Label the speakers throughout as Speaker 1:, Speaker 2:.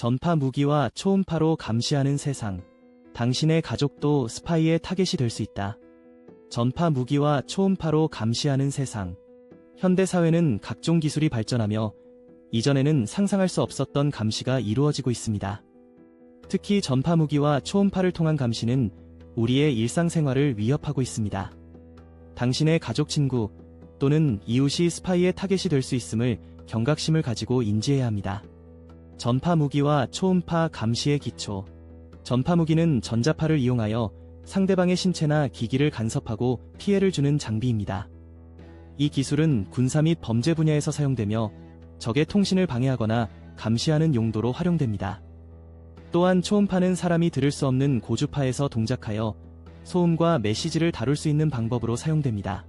Speaker 1: 전파 무기와 초음파로 감시하는 세상. 당신의 가족도 스파이의 타겟이 될 수 있다. 전파 무기와 초음파로 감시하는 세상. 현대 사회는 각종 기술이 발전하며 이전에는 상상할 수 없었던 감시가 이루어지고 있습니다. 특히 전파 무기와 초음파를 통한 감시는 우리의 일상생활을 위협하고 있습니다. 당신의 가족 친구 또는 이웃이 스파이의 타겟이 될 수 있음을 경각심을 가지고 인지해야 합니다. 전파 무기와 초음파 감시의 기초. 전파 무기는 전자파를 이용하여 상대방의 신체나 기기를 간섭하고 피해를 주는 장비입니다. 이 기술은 군사 및 범죄 분야에서 사용되며 적의 통신을 방해하거나 감시하는 용도로 활용됩니다. 또한 초음파는 사람이 들을 수 없는 고주파에서 동작하여 소음과 메시지를 다룰 수 있는 방법으로 사용됩니다.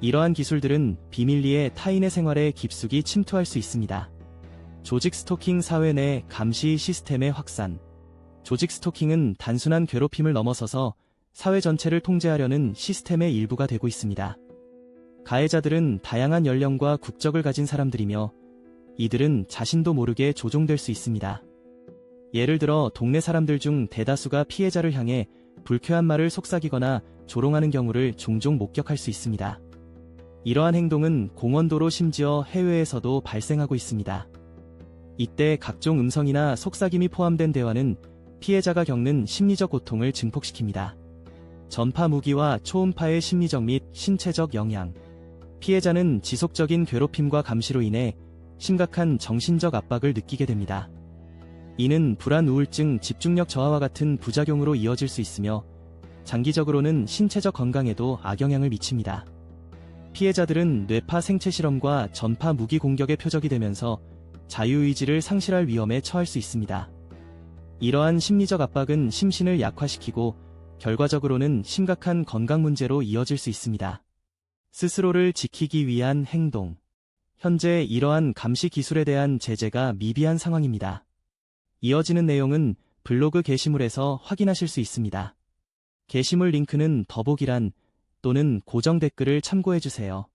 Speaker 1: 이러한 기술들은 비밀리에 타인의 생활에 깊숙이 침투할 수 있습니다. 조직 스토킹 사회 내 감시 시스템의 확산. 조직 스토킹은 단순한 괴롭힘을 넘어서서 사회 전체를 통제하려는 시스템의 일부가 되고 있습니다. 가해자들은 다양한 연령과 국적을 가진 사람들이며 이들은 자신도 모르게 조종될 수 있습니다. 예를 들어 동네 사람들 중 대다수가 피해자를 향해 불쾌한 말을 속삭이거나 조롱하는 경우를 종종 목격할 수 있습니다. 이러한 행동은 공원도로 심지어 해외에서도 발생하고 있습니다. 이때 각종 음성이나 속삭임이 포함된 대화는 피해자가 겪는 심리적 고통을 증폭시킵니다. 전파 무기와 초음파의 심리적 및 신체적 영향. 피해자는 지속적인 괴롭힘과 감시로 인해 심각한 정신적 압박을 느끼게 됩니다. 이는 불안 우울증, 집중력 저하와 같은 부작용으로 이어질 수 있으며 장기적으로는 신체적 건강에도 악영향을 미칩니다. 피해자들은 뇌파 생체 실험과 전파 무기 공격의 표적이 되면서 자유의지를 상실할 위험에 처할 수 있습니다. 이러한 심리적 압박은 심신을 약화시키고 결과적으로는 심각한 건강 문제로 이어질 수 있습니다. 스스로를 지키기 위한 행동. 현재 이러한 감시 기술에 대한 제재가 미비한 상황입니다. 이어지는 내용은 블로그 게시물에서 확인하실 수 있습니다. 게시물 링크는 더보기란 또는 고정 댓글을 참고해주세요.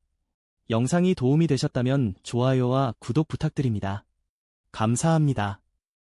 Speaker 1: 영상이 도움이 되셨다면 좋아요와 구독 부탁드립니다. 감사합니다.